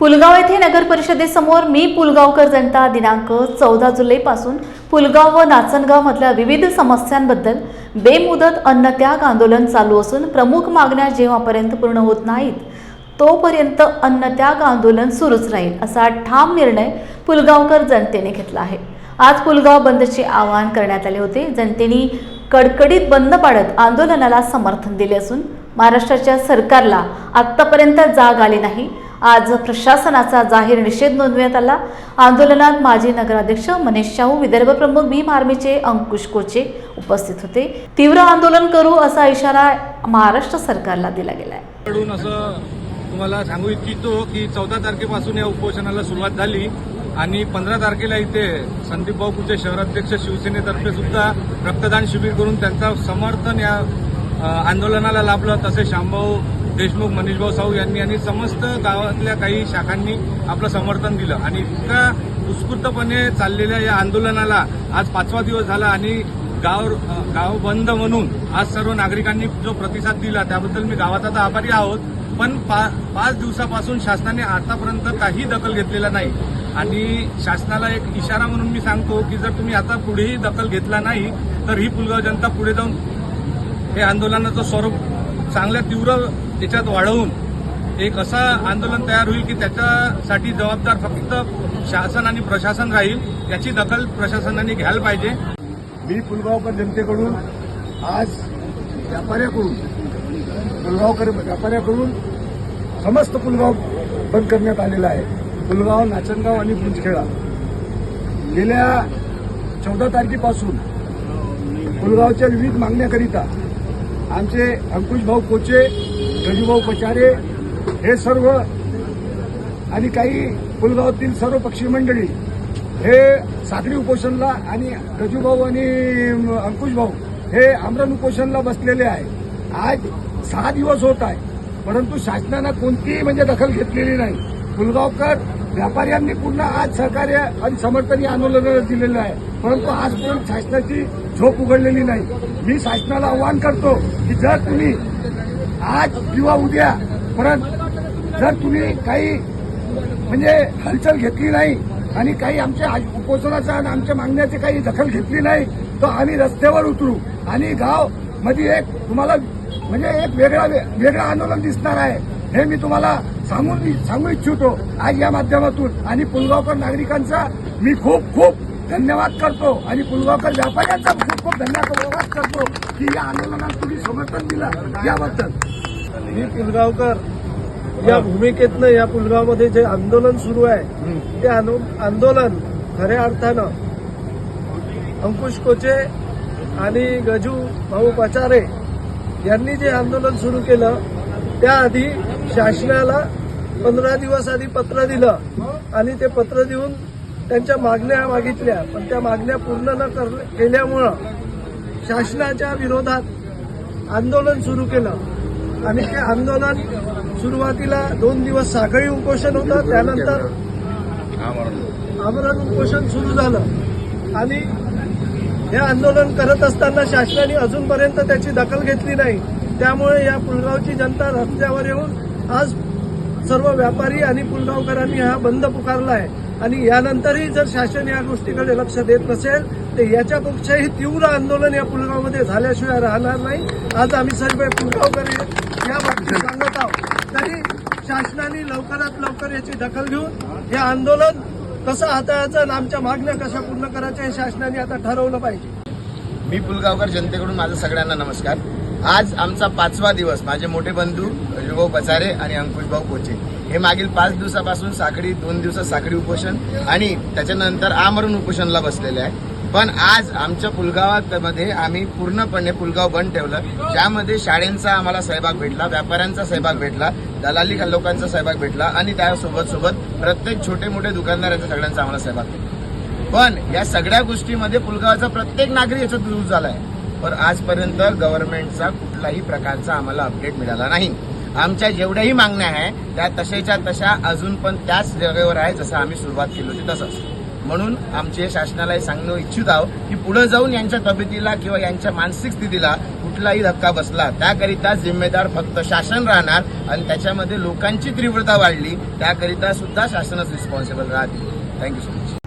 पुलगाव येथे नगर परिषदेसमोर मी पुलगावकर जनता दिनांक चौदा जुलैपासून पुलगाव व नाचनगाव मधल्या विविध समस्यांबद्दल बेमुदत अन्नत्याग आंदोलन चालू असून प्रमुख मागण्या जेव्हापर्यंत पूर्ण होत नाहीत तोपर्यंत अन्नत्याग आंदोलन सुरूच राहील असा ठाम निर्णय पुलगावकर जनतेने घेतला आहे. आज पुलगाव बंदचे आवाहन करण्यात आले होते. जनतेने कडकडीत बंद पाडत आंदोलनाला समर्थन दिले असून महाराष्ट्राच्या सरकारला आत्तापर्यंत जाग आली नाही. आज प्रशासनाचा जाहीर निषेध नोंदवण्यात आला. आंदोलनात माजी नगराध्यक्ष मनीष शाहू विदर्भ प्रमुख भीम आर्मीचे अंकुश कोचे उपस्थित होते. तीव्र आंदोलन करू असा इशारा महाराष्ट्र सरकारला दिला गेलाय. असं तुम्हाला सांगू इच्छितो की चौदा तारखेपासून या उपोषणाला सुरुवात झाली आणि पंधरा तारखेला इथे संदीप भाऊ कुचे शहराध्यक्ष शिवसेनेतर्फे सुद्धा रक्तदान शिबिर करून त्यांचा समर्थन या आंदोलनाला लाभलं. तसे शामभाऊ देशमुख मनीषभाऊ साहू यांनी आणि समस्त गावातल्या काही शाखांनी आपलं समर्थन दिलं. आणि इतका उत्स्फूर्तपणे चाललेल्या या आंदोलनाला आज पाचवा दिवस झाला आणि गाव गाव बंद म्हणून आज सर्व नागरिकांनी जो प्रतिसाद दिला त्याबद्दल मी गावाचा तर आभारी आहोत. पण पा पाच दिवसापासून शासनाने आतापर्यंत काही दखल घेतलेला नाही. आणि शासनाला एक इशारा म्हणून मी सांगतो की जर तुम्ही आता पुढेही दखल घेतला नाही तर ही पुलगाव जनता पुढे जाऊन हे आंदोलनाचं स्वरूप चांगल्या तीव्र त्याच्यात वाढवून एक असं आंदोलन तयार होईल की त्याच्यासाठी जबाबदार फक्त शासन आणि प्रशासन राहील याची दखल प्रशासनाने घ्यायला पाहिजे. मी पुलगावकर जनतेकडून आज व्यापाऱ्याकडून पुलगावकर व्यापाऱ्याकडून समस्त पुलगाव बंद करण्यात आलेला आहे. पुलगाव नाचनगाव आणि पुंजखेडा गेल्या चौदा तारखेपासून पुलगावच्या विविध मागण्याकरिता आमचे अंकुश भाऊ कोचे गजूभाऊ पचारे हे सर्व आणि काही पुलगावातील सर्व पक्षी मंडळी हे साखळी उपोषणला आणि गजूभाऊ आणि अंकुश भाऊ हे आमरण उपोषणला बसलेले आहे. आज सहा दिवस होत आहे परंतु शासनानं कोणतीही म्हणजे दखल घेतलेली नाही. पुलगावकर व्यापाऱ्यांनी पूर्ण आज सहकार्य आणि समर्थन या आंदोलनाला दिलेलं आहे. परंतु आजपर्यंत शासनाची झोप उघडलेली नाही. मी शासनाला आवाहन करतो की जर तुम्ही आज किंवा उद्या. परत जर तुम्ही काही म्हणजे हालचाल घेतली नाही आणि काही आमच्या आज- उपोषणाचा आणि आमच्या मागण्याची काही दखल घेतली नाही तर आम्ही रस्त्यावर उतरू. आणि गावमध्ये एक तुम्हाला म्हणजे एक वेगळा वेगळं आंदोलन दिसणार आहे. हे मी तुम्हाला सांगून सांगू इच्छितो. आज या माध्यमातून आणि पुलगावकर नागरिकांचा मी खूप खूप धन्यवाद करतो. आणि पुलगावकर व्यापाऱ्यांचा खूप खूप धन्यवाद करतो. की या आंदोलनात तुम्ही समर्थन दिलं. याबद्दल. मी पुलगावकर या भूमिकेतनं या पुलगावमध्ये जे आंदोलन सुरू आहे ते आंदोलन खऱ्या अर्थानं अंकुश कोचे आणि गजू भाऊ पचारे यांनी जे आंदोलन सुरू केलं त्याआधी शासनाला पंधरा दिवस आधी पत्र दिलं आणि ते पत्र देऊन त्यांच्या मागण्या मागितल्या पण त्या मागण्या पूर्ण न कर केल्यामुळं शासनाच्या विरोधात आंदोलन सुरू केलं. आणि ते आंदोलन सुरुवातीला दोन दिवस साखळी उपोषण होतं त्यानंतर आमरण उपोषण सुरू झालं. आणि हे आंदोलन करत असताना शासनाने अजूनपर्यंत त्याची दखल घेतली नाही. त्यामुळे या पुलगावची जनता रस्त्यावर येऊन आज सर्व व्यापारी आणि पुलगावकरांनी हा बंद पुकारला आहे. आणि यानंतरही जर शासन या गोष्टीकडे लक्ष देत नसेल तर याच्यापेक्षाही तीव्र आंदोलन या पुलगावमध्ये झाल्याशिवाय राहणार नाही. आज आम्ही सर्व पुलगावकर या बाबतीत सांगत आहोत. तरी शासनाने लवकरात लवकर याची दखल घेऊन हे आंदोलन कसं हाताळायचं आणि आमच्या मागण्या कशा पूर्ण करायच्या हे शासनाने आता ठरवलं पाहिजे. मी पुलगावकर जनतेकडून माझा सगळ्यांना नमस्कार. आज आमचा पाचवा दिवस. माझे मोठे बंधू भाऊ पचारे आणि अंकुशभाऊ कोचे. हे मागील पाच दिवसापासून साखळी दोन दिवसात साखळी उपोषण आणि त्याच्यानंतर आमरण उपोषणला बसलेले आहे. पण आज आमच्या पुलगावामध्ये आम्ही पूर्णपणे पुलगाव बंद ठेवलं. त्यामध्ये शाळेंचा आम्हाला सहभाग भेटला व्यापाऱ्यांचा सहभाग भेटला दलाली लोकांचा सहभाग भेटला आणि त्यासोबत सोबत प्रत्येक छोटे मोठे दुकानदारांचा सगळ्यांचा आम्हाला सहभाग भेटला. पण या सगळ्या गोष्टीमध्ये पुलगावचा प्रत्येक नागरिक याच्यात झाला झालाय. पण आजपर्यंत गव्हर्नमेंटचा कुठलाही प्रकारचा आम्हाला अपडेट मिळाला नाही. आमच्या जेवढ्याही मागण्या आहे त्या तशाच्या तशा अजून पण त्याच जागेवर आहे जसं आम्ही सुरुवात केली होती तसंच. म्हणून आमचे शासनाला सांगणं इच्छित आहोत की पुढे जाऊन यांच्या तब्येतीला किंवा यांच्या मानसिक स्थितीला कुठलाही धक्का बसला त्याकरिता जिम्मेदार फक्त शासन राहणार आणि त्याच्यामध्ये लोकांची तीव्रता वाढली त्याकरिता सुद्धा शासनच रिस्पॉन्सिबल राहतील. Thank you so much